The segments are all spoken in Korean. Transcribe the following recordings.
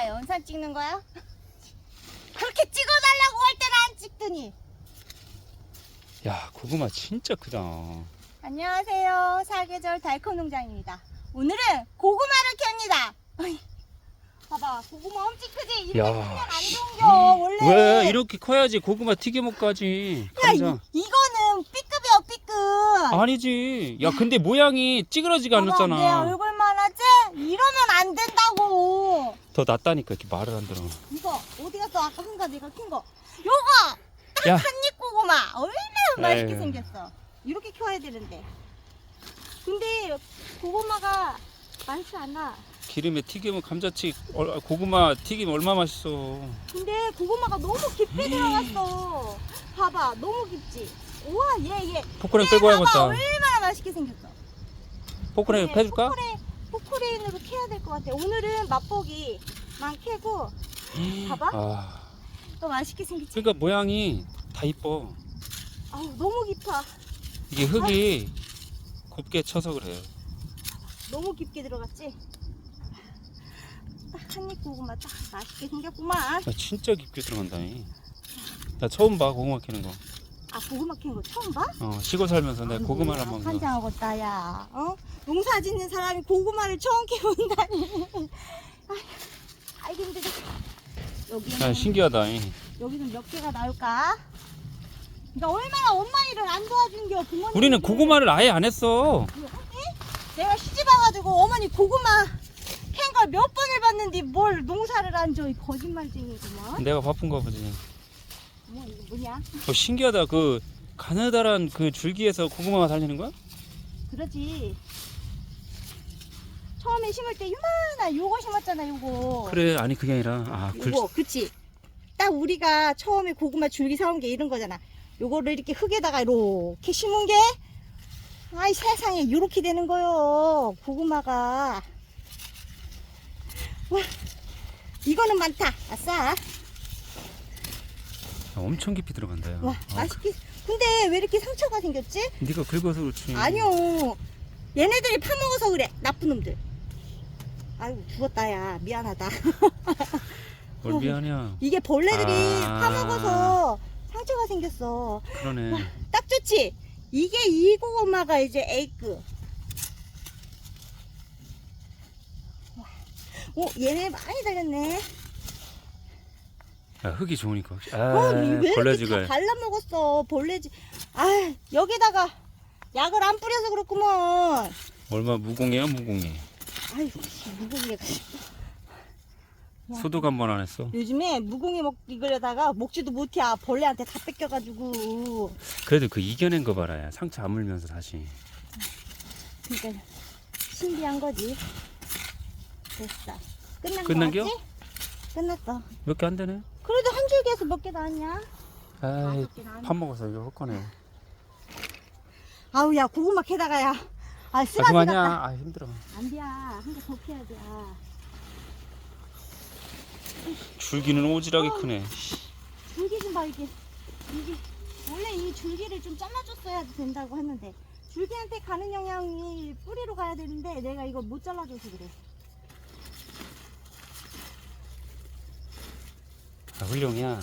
뭐야 영상 찍는 거야? 그렇게 찍어달라고 할 때는 안 찍더니. 야 고구마 진짜 크다. 안녕하세요. 사계절 달콤 농장입니다. 오늘은 고구마를 캡니다. 어이, 봐봐 고구마 엄청 크지? 이렇게 야, 크면 안 좋은겨 원래. 왜 이렇게 커야지? 고구마 튀겨 먹까지. 야, 이, 감자. 이거는 B급이야 B급. 아니지. 야 근데 모양이 찌그러지가 봐봐, 내 않았잖아. 얼굴만 하지? 이러면 안 된다고 더 낫다니까 이렇게 말을 안 들어. 이거 어디 갔어? 아까 한가? 내가 킨 거. 요거! 야. 한입 고구마! 얼마나 맛있게 에휴. 생겼어. 이렇게 키워야 되는데. 근데 고구마가 많지 않아. 기름에 튀기면 감자튀 어, 고구마 튀김 얼마 맛있어? 근데 고구마가 너무 깊이 들어갔어. 봐봐 너무 깊지? 우와 얘 얘. 포크레인 끌고 봐봐 와야겠다. 얼마나 맛있게 생겼어. 포크레인 네, 패줄까? 포크레인, 포크레인으로 캐야 될 것 같아 오늘은 맛보기만 캐고 봐봐. 아. 또 맛있게 생겼지? 그러니까 모양이 다 이뻐. 아우 너무 깊어. 이게 흙이 곱게 쳐서 그래 너무 깊게 들어갔지? 딱 한입 고구마 딱 맛있게 생겼구만. 나 진짜 깊게 들어간다니. 나 처음 봐 고구마 캐는 거. 아 고구마 캔 거 처음 봐? 어, 시골 살면서 내가 고구마를 한번 봐. 환장하겠다 야 어? 농사 짓는 사람이 고구마를 처음 키운다니 아이, 힘들다 여기는 야, 신기하다. 이. 여기는 몇 개가 나올까? 그러니까 얼마나 엄마 일을 안 도와준 겨 부모님 우리는 고구마를 아예 안 했어. 내가 시집 와가지고 어머니 고구마 캔 걸 몇 번을 봤는데 뭘 농사를 안줘이 거짓말쟁이구만 내가 바쁜가 보지. 뭐 이거 뭐냐 어, 신기하다. 그 가느다란 그 줄기에서 고구마가 달리는 거야? 그러지 처음에 심을 때 요만한 요거 심었잖아 요거 그래. 아니 그게 아니라 아, 굴 요거 그치 딱 우리가 처음에 고구마 줄기 사온 게 이런 거잖아 요거를 이렇게 흙에다가 이렇게 심은 게 아이 세상에 이렇게 되는 거요 고구마가 와 이거는 많다 아싸 아, 엄청 깊이 들어간다. 야. 와 아, 맛있게 근데 왜 이렇게 상처가 생겼지? 네가 긁어서 그렇지. 아니요 얘네들이 파먹어서 그래 나쁜 놈들 아이고 죽었다 야 미안하다 뭘 미안해야. 이게 벌레들이 아. 파먹어서 상처가 생겼어 그러네. 딱 좋지 이게 이 고구마가 이제 와. 오 얘네 많이 달렸네 야, 흙이 좋으니까. 어, 아, 왜 이렇게 다 벌레지가. 발라먹었어 벌레지 아 여기다가 약을 안 뿌려서 그렇구먼 얼마 무공해요, 무공해. 아이고 야. 소독 한 번 안 했어. 요즘에 무공이 먹 이거려다가 먹지도 못해 아, 벌레한테 다 뺏겨가지고 그래도 그 이겨낸 거 봐라. 야. 상처 안 물면서 다시. 그러니까 신기한 거지 됐어 끝난 끝난겨? 거 같지? 끝났어 몇 개 안 되네. 그래도 한 줄기에서 몇 개 나왔냐? 아이, 다섯 개 나왔네 밥 먹어서 이거 헛거네. 아우 야 고구마 캐다가 야 아 아, 그만이야. 같다 아, 힘들어. 안돼야 한개더 캐야 돼 아. 줄기는 오지랖이 크네. 줄기 좀 봐 이게 이게 원래 이 줄기를 좀 잘라줬어야 된다고 했는데 줄기한테 가는 영향이 뿌리로 가야 되는데 내가 이거 못 잘라줘서 그래 아, 훌륭이야.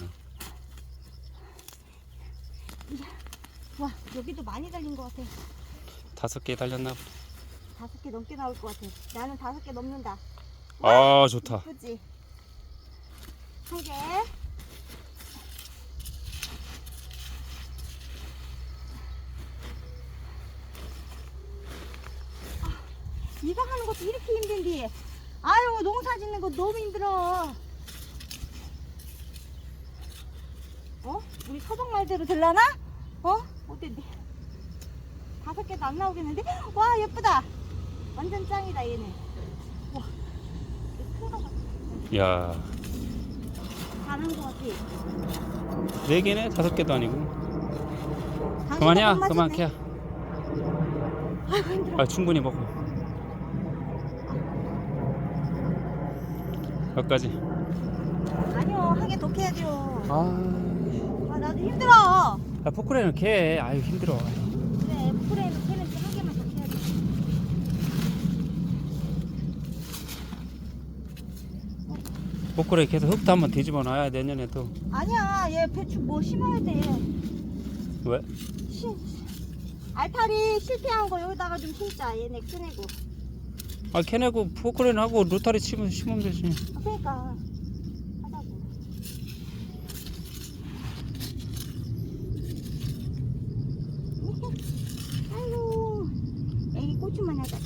와 여기도 많이 달린 것 같아 다섯 개 달렸나 보다. 다섯 개 넘게 나올 것 같아 나는 다섯 개 넘는다 아, 좋다. 예쁘지? 한 개. 아, 이거 하는 것도 이렇게 힘든데. 아유, 농사 짓는 거 너무 힘들어. 어? 우리 서동 말대로 들라나? 어? 어땠니? 개도 안 나오겠는데? 와, 예쁘다. 완전 짱이다, 얘는. 와, 큰거 같아. 야, 잘한 것 같아. 네 개네? 다섯 개도 아니고. 당신도 그만이야. 못 그만 맞췄네. 캐. 아이고 힘들어. 아, 충분히 먹어. 여기까지. 아니요 한 개 더 캐야죠. 아, 아 나도 힘들어. 아 포크레인을 캐. 아유, 힘들어. 그래 프레임을 캐는데 한 개만 더 캐야 돼. 어? 포크레 계속 흙도 한번 뒤집어 놔야 내년에 또 아니야 얘 배추 뭐 심어야 돼 왜? 시, 알타리 실패한 거 여기다가 좀 심자 얘네 꺼내고 아 캐내고 포크레는 하고 로타리 치면 심으면 되지 아, 그러니까 하자고 아이고 애기 고추만 하자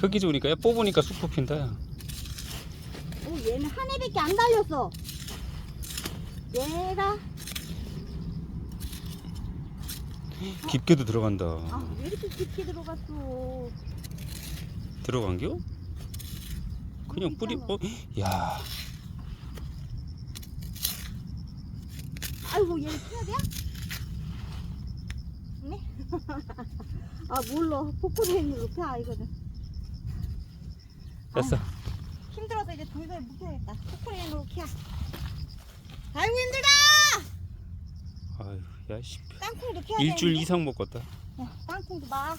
흙이 좋으니까 뽑으니까 쑥 뽑힌다. 오 얘는 한 해밖에 안 달렸어. 얘가 깊게도 들어간다. 아 왜 이렇게 깊게 들어갔어? 들어간겨? 그냥 뿌리 있잖아. 어? 야. 아이고 얘는 피어야 네? 아 몰라. 포크레인으로 펴 이거는 됐어. 힘들어서 이제 더 이상 못하겠다. 포크레인으로 켜 아이고 힘들다! 아유 야씨. 땅콩도 켜야 일주일 되는데. 이상 먹었다. 야, 땅콩도 봐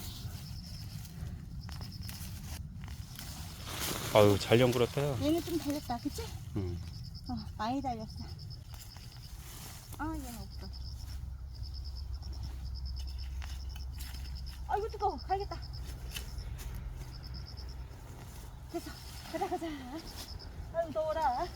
아유 잘 연그렸다. 야 얘는 좀 달렸다. 그치? 응. 어 많이 달렸어. 아 얘는 없어. 아이고 뜨거워. 가야겠다 됐어 가자 가자. 아유 더워라